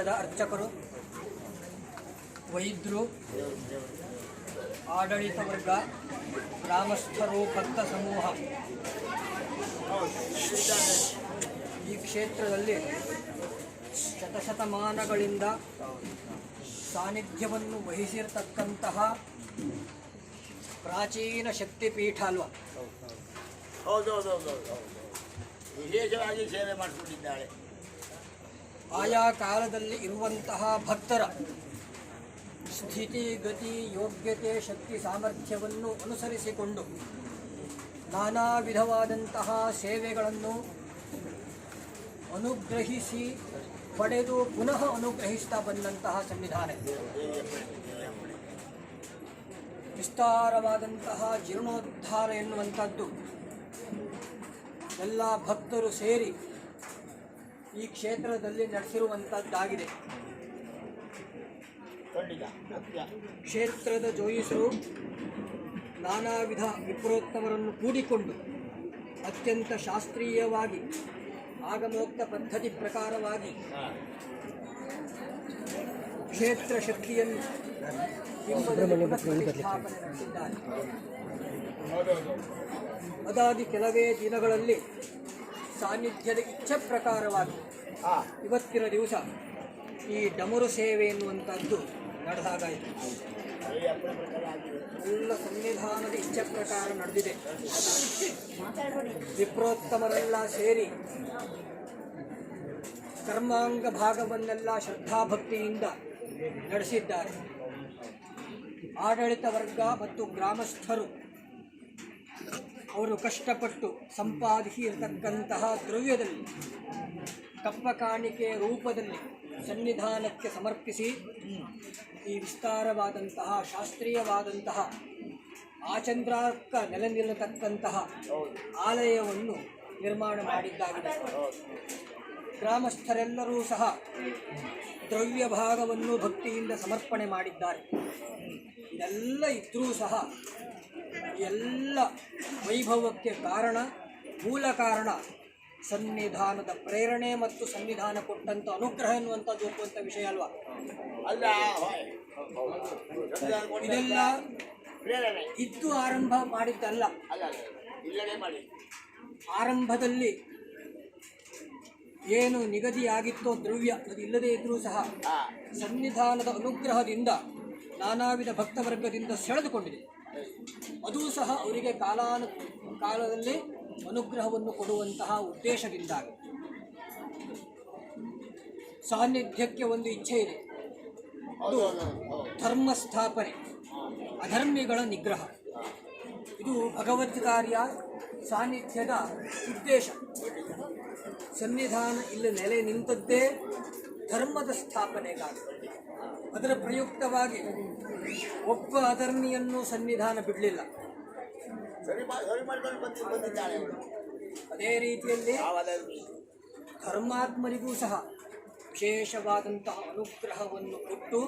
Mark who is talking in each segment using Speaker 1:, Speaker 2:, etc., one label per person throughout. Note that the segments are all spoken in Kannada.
Speaker 1: ಕ್ಷೇತ್ರದ ಅರ್ಚಕರು, ವೈದ್ಯರು, ಆಡಳಿತ ವರ್ಗ, ಗ್ರಾಮಸ್ಥರು, ಭಕ್ತ ಸಮೂಹ. ಈ ಕ್ಷೇತ್ರದಲ್ಲಿ ಶತಶತಮಾನಗಳಿಂದ ಸಾನ್ನಿಧ್ಯವನ್ನು ವಹಿಸಿರತಕ್ಕಂತಹ ಪ್ರಾಚೀನ ಶಕ್ತಿಪೀಠ ಅಲ್ವಾ?
Speaker 2: ಹೌದು ಹೌದು ಹೌದು ಹೌದು ಹೌದು ವಿಶೇಷವಾಗಿ ಸೇವೆ ಮಾಡಿಕೊಂಡಿದ್ದಾಳೆ
Speaker 1: ಆಯಾ ಕಾಲದಲ್ಲಿ ಇರುವಂತಹ ಭಕ್ತರ ಸ್ಥಿತಿ, ಗತಿ, ಯೋಗ್ಯತೆ, ಶಕ್ತಿ, ಸಾಮರ್ಥ್ಯವನ್ನು ಅನುಸರಿಸಿಕೊಂಡು ನಾನಾ ವಿಧವಾದಂತಹ ಸೇವೆಗಳನ್ನು ಅನುಗ್ರಹಿಸಿ ಪಡೆದು ಪುನಃ ಅನುಗ್ರಹಿಸ್ತಾ ಬಂದಂತಹ ಸಂವಿಧಾನ. ವಿಸ್ತಾರವಾದಂತಹ ಜೀರ್ಣೋದ್ಧಾರ ಎನ್ನುವಂಥದ್ದು ಎಲ್ಲ ಭಕ್ತರು ಸೇರಿ ಈ ಕ್ಷೇತ್ರದಲ್ಲಿ ನಡೆಸಿರುವಂಥದ್ದಾಗಿದೆ ಕ್ಷೇತ್ರದ ಜೋಯಿಸರು ನಾನಾ ವಿಧ ವಿಪ್ರೋತ್ತಮರನ್ನು ಕೂಡಿಕೊಂಡು ಅತ್ಯಂತ ಶಾಸ್ತ್ರೀಯವಾಗಿ ಆಗಮೋಕ್ತ ಪದ್ಧತಿ ಪ್ರಕಾರವಾಗಿ ಕ್ಷೇತ್ರ ಶಕ್ತಿಯನ್ನು ಅದಾದಿ ಕೆಲವೇ ದಿನಗಳಲ್ಲಿ ಸಾನ್ನಿಧ್ಯದ ಇಚ್ಛೆ ಪ್ರಕಾರವಾಗಿ ಇವತ್ತಿನ ದಿವಸ ಈ ಡಮರು ಸೇವೆ ಎನ್ನುವಂಥದ್ದು ನಡೆದಾಗಾಯಿತು. ಎಲ್ಲ ಸಂವಿಧಾನದ ಇಚ್ಛೆ ಪ್ರಕಾರ ನಡೆದಿದೆ. ವಿಪ್ರೋತ್ತಮರೆಲ್ಲ ಸೇರಿ ಕರ್ಮಾಂಗ ಭಾಗವನ್ನೆಲ್ಲ ಶ್ರದ್ಧಾಭಕ್ತಿಯಿಂದ ನಡೆಸಿದ್ದಾರೆ. ಆಡಳಿತ ವರ್ಗ ಮತ್ತು ಗ್ರಾಮಸ್ಥರು ಅವರು ಕಷ್ಟಪಟ್ಟು ಸಂಪಾದಿಸಿರತಕ್ಕಂತಹ ದ್ರವ್ಯದಲ್ಲಿ, ಕಪ್ಪ ಕಾಣಿಕೆ ರೂಪದಲ್ಲಿ ಸನ್ನಿಧಾನಕ್ಕೆ ಸಮರ್ಪಿಸಿ ಈ ವಿಸ್ತಾರವಾದಂತಹ, ಶಾಸ್ತ್ರೀಯವಾದಂತಹ ಆಚಂದ್ರಾರ್ಕ ನೆಲೆ ನಿಲ್ಲತಕ್ಕಂತಹ ಆಲಯವನ್ನು ನಿರ್ಮಾಣ ಮಾಡಿದ್ದಾಗಿದೆ. ಗ್ರಾಮಸ್ಥರೆಲ್ಲರೂ ಸಹ ದ್ರವ್ಯ ಭಾಗವನ್ನು ಭಕ್ತಿಯಿಂದ ಸಮರ್ಪಣೆ ಮಾಡಿದ್ದಾರೆ. ಇದೆಲ್ಲ ಇದ್ದರೂ ಸಹ ಎಲ್ಲ ವೈಭವಕ್ಕೆ ಕಾರಣ ಮೂಲ ಕಾರಣ ಸನ್ನಿಧಾನದ ಪ್ರೇರಣೆ ಮತ್ತು ಸಂವಿಧಾನ ಕೊಟ್ಟಂಥ ಅನುಗ್ರಹ ಎನ್ನುವಂಥದ್ದು ಒಪ್ಪುವಂಥ ವಿಷಯ ಅಲ್ವಾ?
Speaker 2: ಅಲ್ಲ
Speaker 1: ಇದೆಲ್ಲ ಇದ್ದು ಆರಂಭ ಮಾಡಿದ್ದಲ್ಲ ಆರಂಭದಲ್ಲಿ ಏನು ನಿಗದಿಯಾಗಿತ್ತೋ ದ್ರವ್ಯ ಅದು ಇಲ್ಲದೇ ಇದ್ರೂ ಸಹ ಸನ್ನಿಧಾನದ ಅನುಗ್ರಹದಿಂದ ನಾನಾ ವಿಧ ಭಕ್ತವರ್ಗದಿಂದ ಸೆಳೆದುಕೊಂಡಿದೆ. ಅದೂ ಸಹ ಅವರಿಗೆ ಕಾಲಾನು, ಕಾಲದಲ್ಲಿ ಅನುಗ್ರಹವನ್ನು ಕೊಡುವಂತಹ ಉದ್ದೇಶದಿಂದಾಗಿ. ಸಾನ್ನಿಧ್ಯಕ್ಕೆ ಒಂದು ಇಚ್ಛೆ ಇದೆ.
Speaker 2: ಹೌದು
Speaker 1: ಧರ್ಮ ಸ್ಥಾಪನೆ ಅಧರ್ಮಿಗಳ ನಿಗ್ರಹ. ಇದು ಭಗವದ್ ಕಾರ್ಯ, ಸಾನ್ನಿಧ್ಯದ ಉದ್ದೇಶ. ಸನ್ನಿಧಾನ ಇಲ್ಲಿ ನೆಲೆ ನಿಂತದ್ದೇ ಧರ್ಮದ ಸ್ಥಾಪನೆಗಾಗಿ. ಅದರ ಪ್ರಯುಕ್ತವಾಗಿ ಒಬ್ಬ ಅಧರ್ಮಿಯನ್ನು ಸನ್ನಿಧಾನ ಬಿಡಲಿಲ್ಲ. ಅದೇ ರೀತಿಯಲ್ಲಿ ಧರ್ಮಾತ್ಮರಿಗೂ ಸಹ ವಿಶೇಷವಾದಂತಹ ಅನುಗ್ರಹವನ್ನು ಕೊಟ್ಟು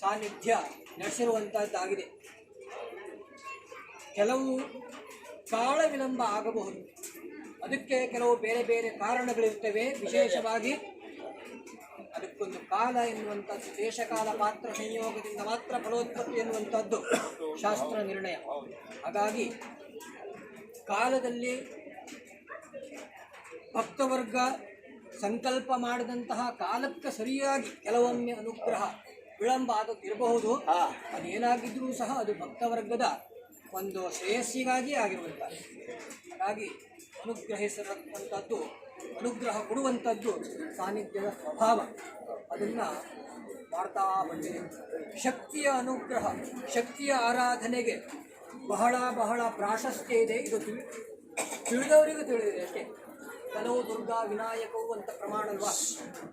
Speaker 1: ಸಾನ್ನಿಧ್ಯ ನಡೆಸಿರುವಂತಹದ್ದಾಗಿದೆ ಕೆಲವು ಕಾಳ ವಿಳಂಬ ಆಗಬಹುದು. ಅದಕ್ಕೆ ಕೆಲವು ಬೇರೆ ಬೇರೆ ಕಾರಣಗಳಿರ್ತವೆ ವಿಶೇಷವಾಗಿ ಅದಕ್ಕೊಂದು ಕಾಲ ಎನ್ನುವಂಥದ್ದು ದೇಶಕಾಲ ಪಾತ್ರ ಸಂಯೋಗದಿಂದ ಮಾತ್ರ ಫಲೋತ್ಪತ್ತಿ ಎನ್ನುವಂಥದ್ದು ಶಾಸ್ತ್ರ ನಿರ್ಣಯ. ಹಾಗಾಗಿ ಕಾಲದಲ್ಲಿ ಭಕ್ತವರ್ಗ ಸಂಕಲ್ಪ ಮಾಡಿದಂತಹ ಕಾಲಕ್ಕೆ ಸರಿಯಾಗಿ ಕೆಲವೊಮ್ಮೆ ಅನುಗ್ರಹ ವಿಳಂಬ
Speaker 2: ಆಗುತ್ತಿರಬಹುದು
Speaker 1: ಅದೇನಾಗಿದ್ರೂ ಸಹ ಅದು ಭಕ್ತವರ್ಗದ ಒಂದು ಶ್ರೇಯಸ್ಸಿಗಾಗಿ ಆಗಿರುವಂಥದ್ದು. ಹಾಗಾಗಿ ಅನುಗ್ರಹಿಸಿರುವಂಥದ್ದು ಅನುಗ್ರಹ ಕೊಡುವಂಥದ್ದು ಸಾನ್ನಿಧ್ಯದ ಸ್ವಭಾವ. ಅದನ್ನು ಮಾಡ್ತಾ ಬಂದಿದೆ ಶಕ್ತಿಯ ಅನುಗ್ರಹ, ಶಕ್ತಿಯ ಆರಾಧನೆಗೆ ಬಹಳ ಬಹಳ ಪ್ರಾಶಸ್ತ್ಯ ಇದೆ. ಇದು ತಿಳಿ, ತಿಳಿದವರಿಗೂ ತಿಳಿದಿದೆ ಅಷ್ಟೇ. ಕಲೋ ದುರ್ಗಾ ವಿನಾಯಕವು ಅಂತ ಪ್ರಮಾಣ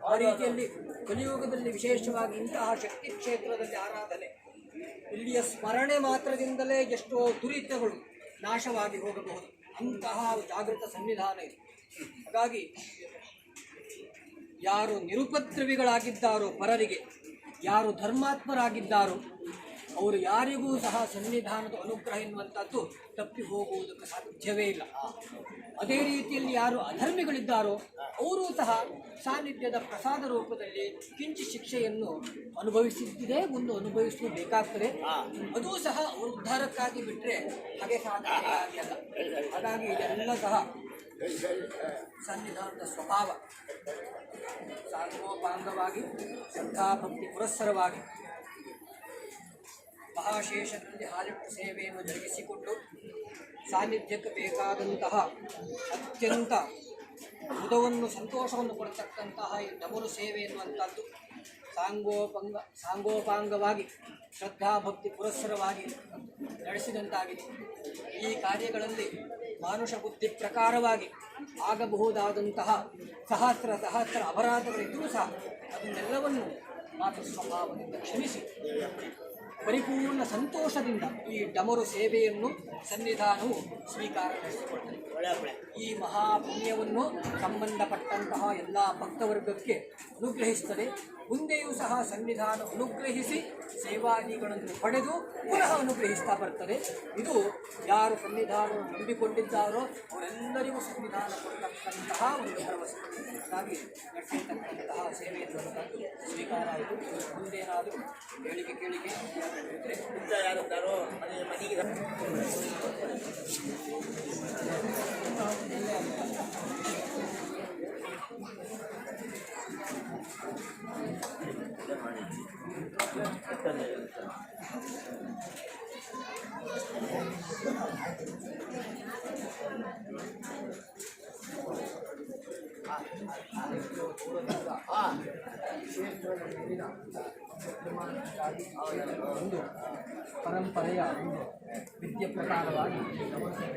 Speaker 1: ಆ ರೀತಿಯಲ್ಲಿ ಕಲಿಯುಗದಲ್ಲಿ ವಿಶೇಷವಾಗಿ ಇಂತಹ ಶಕ್ತಿ ಕ್ಷೇತ್ರದಲ್ಲಿ ಆರಾಧನೆ. ಇಲ್ಲಿಯ ಸ್ಮರಣೆ ಮಾತ್ರದಿಂದಲೇ ಎಷ್ಟೋ ದುರಿತಗಳು ನಾಶವಾಗಿ ಹೋಗಬಹುದು. ಅಂತಹ ಜಾಗೃತ ಸಂವಿಧಾನ ಇದೆ. ಹಾಗಾಗಿ ಯಾರು ನಿರುಪದ್ರವಿಗಳಾಗಿದ್ದಾರೋ ಪರರಿಗೆ, ಯಾರು ಧರ್ಮಾತ್ಮರಾಗಿದ್ದಾರೋ, ಅವರು ಯಾರಿಗೂ ಸಹ ಸನ್ನಿಧಾನದ ಅನುಗ್ರಹ ಎನ್ನುವಂಥದ್ದು ತಪ್ಪಿ ಹೋಗುವುದಕ್ಕೆ ಸಾಧ್ಯವೇ ಇಲ್ಲ ಅದೇ ರೀತಿಯಲ್ಲಿ ಯಾರು ಅಧರ್ಮಿಗಳಿದ್ದಾರೋ, ಅವರೂ ಸಹ ಸಾನ್ನಿಧ್ಯದ ಪ್ರಸಾದ ರೂಪದಲ್ಲಿ ಕಿಂಚಿ ಶಿಕ್ಷೆಯನ್ನು ಅನುಭವಿಸಿದ್ದೇ ಒಂದು ಅನುಭವಿಸಲು ಬೇಕಾಗ್ತದೆ ಅದೂ ಸಹ ಅವರು ಉದ್ಧಾರಕ್ಕಾಗಿ ಬಿಟ್ಟರೆ ಹಾಗೆ ಸಾಧ್ಯ ಹಾಗಾಗಿ ಇದೆಲ್ಲ ಸಹ. ಸನ್ನಿಧಾನದ ಸ್ವಭಾವ. ಸಾಂಗೋಪಾಂಗವಾಗಿ ಶ್ರದ್ಧಾಭಕ್ತಿ ಪುರಸ್ಸರವಾಗಿ ಮಹಾಶೇಷದಲ್ಲಿ ಹಾಲಿಟ್ಟು ಸೇವೆಯನ್ನು ಜರುಗಿಸಿಕೊಂಡು ಸಾನ್ನಿಧ್ಯಕ್ಕೆ ಬೇಕಾದಂತಹ ಅತ್ಯಂತ ಮುದವನ್ನು ಸಂತೋಷವನ್ನು ಕೊಡತಕ್ಕಂತಹ ಈ ಡಮರು ಸೇವೆ ಎನ್ನುವಂಥದ್ದು ಸಾಂಗೋಪಂಗ, ಸಾಂಗೋಪಾಂಗವಾಗಿ, ಶ್ರದ್ಧಾಭಕ್ತಿ ಪುರಸ್ಸರವಾಗಿ ನಡೆಸಿದಂತಾಗಿದೆ. ಈ ಕಾರ್ಯಗಳಲ್ಲಿ ಮಾನುಷ ಬುದ್ಧಿ ಪ್ರಕಾರವಾಗಿ ಆಗಬಹುದಾದಂತಹ ಸಹಸ್ರ ಸಹಸ್ರ ಅಪರಾಧಗಳಿದ್ದರೂ ಸಹ ಅದನ್ನೆಲ್ಲವನ್ನು ಮಾತೃ ಸ್ವಭಾವದಿಂದ ಕ್ಷಮಿಸಿ. ಪರಿಪೂರ್ಣ ಸಂತೋಷದಿಂದ ಈ ಡಮರು ಸೇವೆಯನ್ನು ಸನ್ನಿಧಾನವು ಸ್ವೀಕಾರ ಈ ಮಹಾಪುಣ್ಯವನ್ನು ಸಂಬಂಧಪಟ್ಟಂತಹ ಎಲ್ಲ ಭಕ್ತವರ್ಗಕ್ಕೆ ಅನುಗ್ರಹಿಸುತ್ತದೆ ಮುಂದೆಯೂ ಸಹ ಸನ್ನಿಧಾನ ಅನುಗ್ರಹಿಸಿ ಸೇವಾದಿಗಳನ್ನು ಪಡೆದು ಪುನಃ ಅನುಗ್ರಹಿಸ್ತಾ ಬರ್ತದೆ. ಇದು ಯಾರು ಸಂವಿಧಾನ ನಂಬಿಕೊಂಡಿದ್ದಾರೋ ಅವರೆಲ್ಲರಿಗೂ ಸಂವಿಧಾನ ಕೊಡತಕ್ಕಂತಹ ಒಂದು ಭರವಸೆ. ಹಾಗಾಗಿ ನಡೆಸಿರ್ತಕ್ಕಂತಹ ಸೇವೆ ಎನ್ನುವಂಥದ್ದು ಸ್ವೀಕಾರ ಆಯಿತು ಮುಂದೇನಾದರೂ ಹೇಳಿಕೆ ಕೇಳಿಕೆ
Speaker 2: ಯಾರಿದ್ದಾರೋ ಮನೆ ಮನೆಗೆ ಹಾಂ
Speaker 1: ಒಂದು ಪರಂಪರೆಯ ಒಂದು ವಿದ್ಯೆ ಪ್ರಕಾರವಾಗಿ ರೀತಿಯಲ್ಲಿ ಸಾಹಿತ್ಯ ಕ್ಷೇತ್ರದಲ್ಲಿ ಬಹಳ ಶ್ರದ್ಧಾಭಕ್ತಿವಾಗಿ ಅನೇಕ ಏಕಾಂತ ಸ್ತೋತ್ರಗಳಿಂದ ಕೂಡಿಕೊಂಡು ಭವ್ಯವಾದಂತಹ ಆಲಯದಲ್ಲಿ ಶಾಸ್ತ್ರೀಯವಾಗಿ ಮಹಾಶಕ್ತಿಯ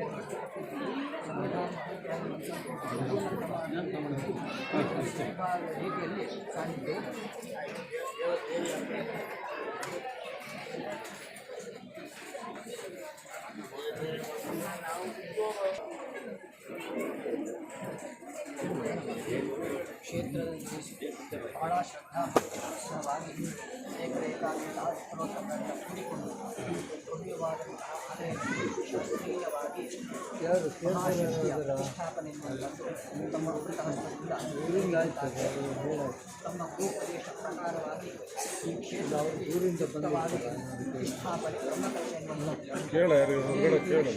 Speaker 1: ಪ್ರತಿಷ್ಠಾಪನೆಯನ್ನು ತಂದು ತಮ್ಮ ಅಮೃತ ಹಸ್ತದಿಂದ ತಮ್ಮ ಭೂಪ್ರದೇಶ ಪ್ರಕಾರವಾಗಿ ಈ ಕ್ಷೇತ್ರದಲ್ಲಿ ಉಚಿತವಾಗಿ ಪ್ರತಿಷ್ಠಾಪನೆ ಬ್ರಹ್ಮಕಲಶೆಯನ್ನು
Speaker 3: ಕೇಳ ಯಾರು ಹೊರಗಡೆ ಕೇಳು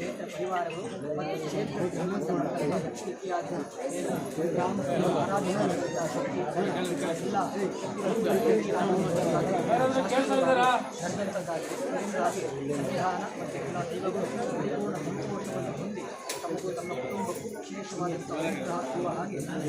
Speaker 1: ಕ್ಷೇತ್ರ ಧರ್ಮಂತಕ್ಕಾಗಿ ಸಂವಿಧಾನ ಮತ್ತು ಎಲ್ಲ ದೇವಗಳು ಸಂಪೂರ್ಣ ಮುಖ್ಯವನ್ನು ಹೊಂದಿ ತಮಗೂ ಇರುವ ಹಾಗೆ ನಾನು